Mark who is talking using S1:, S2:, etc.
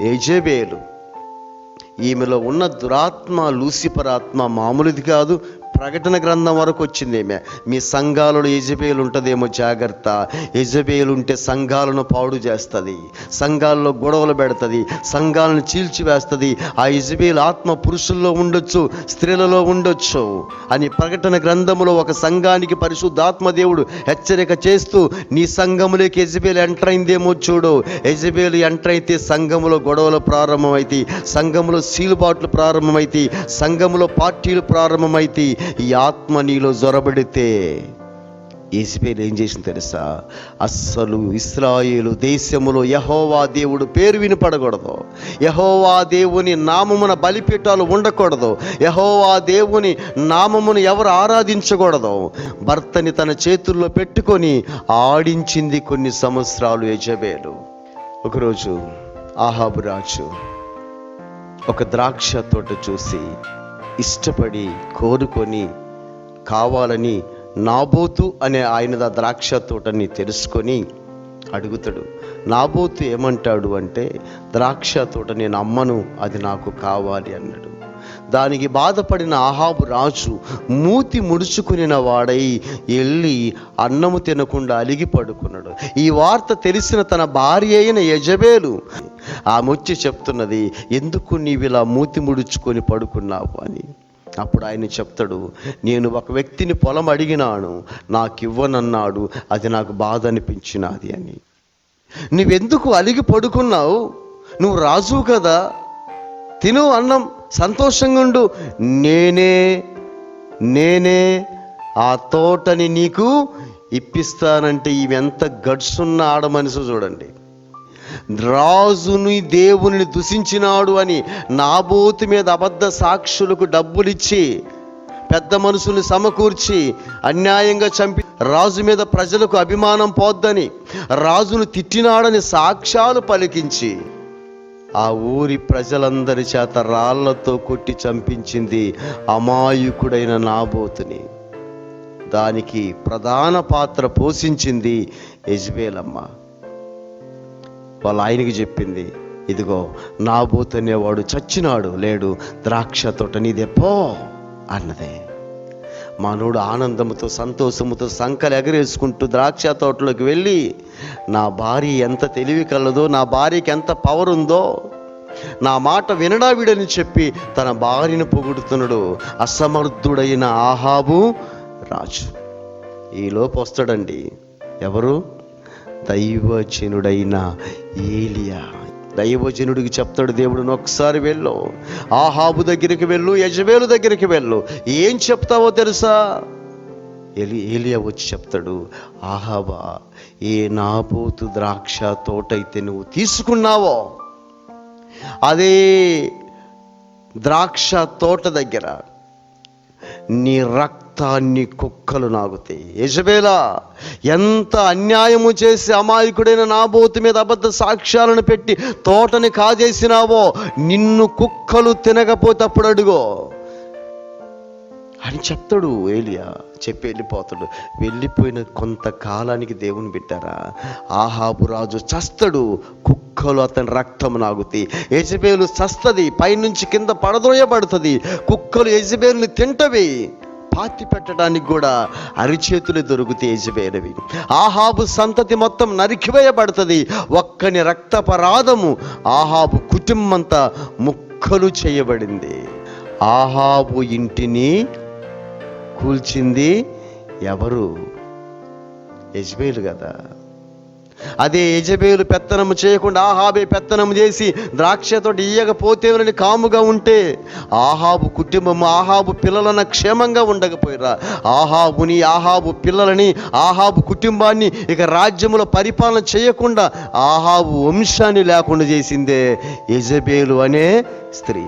S1: ఏజేబేలు. ఈమెలో ఉన్న దురాత్మ లూసిఫర్ ఆత్మ మామూలుది కాదు ప్రకటన గ్రంథం వరకు వచ్చింది ఏమే? మీ సంఘాలలో యజబేలు ఉంటుందేమో జాగ్రత్త. యజబేలు ఉంటే సంఘాలను పాడు చేస్తుంది. సంఘాలలో గొడవలు పెడుతుంది. సంఘాలను చీల్చివేస్తుంది. ఆ యజబేలు ఆత్మ పురుషుల్లో ఉండొచ్చు స్త్రీలలో ఉండొచ్చు అని ప్రకటన గ్రంథములో ఒక సంఘానికి పరిశుద్ధాత్మ దేవుడు హెచ్చరిక చేస్తూ నీ సంఘములోకి యజబేలు ఎంటర్ అయిందేమో చూడు. యజబేలు ఎంటర్ అయితే సంఘములో గొడవలు ప్రారంభమైతే సంఘములో సీలుబాట్లు ప్రారంభమైతే సంఘములో పార్టీలు ప్రారంభమైతే ఈ ఆత్మ నీలో జొరబడితే ఏసుపేరు ఏం చేసింది తెలుసా? అస్సలు ఇస్రాయేలు దేశములో యహోవా దేవుడు పేరు వినపడకూడదు. యహోవా దేవుని నామమున బలిపీఠాలు ఉండకూడదు. యహోవా దేవుని నామమును ఎవరు ఆరాధించకూడదు. భర్తని తన చేతుల్లో పెట్టుకొని ఆడించింది కొన్ని సంవత్సరాలు యజబేలు. ఒకరోజు ఆహాబు రాజు ఒక ద్రాక్ష తోట చూసి ఇష్టపడి కోరుకొని కావాలని నాబోతు అనే ఆయన ద్రాక్ష తోటని తెలుసుకొని అడుగుతాడు నాబోతు ఏమంటాడు అంటే ద్రాక్ష తోట నేను అమ్మను అది నాకు కావాలి అన్నాడు. దానికి బాధపడిన ఆహాబు రాజు మూతి ముడుచుకునిన వాడై వెళ్ళి అన్నము తినకుండా అలిగి పడుకున్నాడు. ఈ వార్త తెలిసిన తన భార్య అయిన యజబేలు ఆమె వచ్చి చెప్తున్నది ఎందుకు నీవు ఇలా మూతి ముడుచుకొని పడుకున్నావు? అని. అప్పుడు ఆయన చెప్తాడు నేను ఒక వ్యక్తిని పొలం అడిగినాను నాకు ఇవ్వనన్నాడు అది నాకు బాధ అనిపించినది అని. నువ్వెందుకు అలిగి పడుకున్నావు? నువ్వు రాజు కదా. తిను అన్నం సంతోషంగా ఉండు నేనే నేనే ఆ తోటని నీకు ఇప్పిస్తానంటే ఇవెంత గడుసున్న ఆడ మనసు చూడండి. రాజుని దేవుని దూషించినాడు అని నాబోతు మీద అబద్ధ సాక్షులకు డబ్బులిచ్చి పెద్ద మనుషుల్ని సమకూర్చి అన్యాయంగా చంపి రాజు మీద ప్రజలకు అభిమానం పోద్దని రాజును తిట్టినాడని సాక్ష్యాలు పలికించి ఆ ఊరి ప్రజలందరి చేత రాళ్ళతో కొట్టి చంపించింది అమాయకుడైన నాబోతుని. దానికి ప్రధాన పాత్ర పోషించింది యజ్బేలమ్మ. వాళ్ళ ఆయనకి చెప్పింది ఇదిగో నాబోతు అనేవాడు చచ్చినాడు లేడు ద్రాక్ష తోట నీదే పో అన్నదే. మానవుడు ఆనందముతో సంతోషముతో సంకలు ఎగరేసుకుంటూ ద్రాక్ష తోటలోకి వెళ్ళి నా భార్య ఎంత తెలివి కలదో నా భార్యకి ఎంత పవర్ ఉందో నా మాట వినడా విడని చెప్పి తన భార్యను పొగుడుతున్నాడు. అసమర్థుడైన ఆహాబు రాజు. ఈలోపు వస్తాడండి. ఎవరు? దైవజనుడైన ఏలియా. దైవజనుడికి చెప్తాడు దేవుడు ఒకసారి వెళ్ళు. ఆహాబు దగ్గరికి వెళ్ళు యజమేలు దగ్గరికి వెళ్ళు. ఏం చెప్తావో తెలుసా? ఎలి ఏలియా వచ్చి చెప్తాడు ఆహాబా ఏ నాబోతు ద్రాక్ష తోటైతే నువ్వు తీసుకున్నావో అదే ద్రాక్ష తోట దగ్గర నీ రక్తాన్ని కుక్కలు నాగుతాయి. యజబేలా ఎంత అన్యాయము చేసి అమాయకుడైన నాబోతు మీద అబద్ధ సాక్ష్యాలను పెట్టి తోటని కాజేసినావో నిన్ను కుక్కలు తినకపోతే అప్పుడు అడుగో. అని చెప్తాడు ఏలియా. చెప్పి వెళ్ళిపోతాడు. వెళ్ళిపోయిన కొంతకాలానికి దేవుని బిడ్డారా ఆహాబు రాజు చస్తాడు. కుక్కలు అతని రక్తం నాగుతాయి యజబేలు చస్తది పైనుంచి కింద పడదోయబడుతుంది కుక్కలు యజబేలుని తింటవి. పాతి పెట్టడానికి కూడా అరిచేతులు దొరుకుతాయి యజబేలవి. ఆహాబు సంతతి మొత్తం నరికివేయబడుతుంది. ఒక్కని రక్తపరాధము ఆహాబు కుటుంబంతా ముక్కలు చేయబడింది. ఆహాబు ఇంటిని కూల్చింది ఎవరు? యజ్బేలు కదా. అదే యజబేలు పెత్తనము చేయకుండా ఆహాబే పెత్తనము చేసి ద్రాక్షతో ఇయ్యకపోతేవని కాముగా ఉంటే ఆహాబు కుటుంబం ఆహాబు పిల్లలన క్షేమంగా ఉండకపోయిరా ఆహాబుని ఆహాబు పిల్లలని ఆహాబు కుటుంబాన్ని ఇక రాజ్యములో పరిపాలన చేయకుండా ఆహాబు వంశాన్ని లేకుండా చేసిందే యజబేలు అనే స్త్రీ.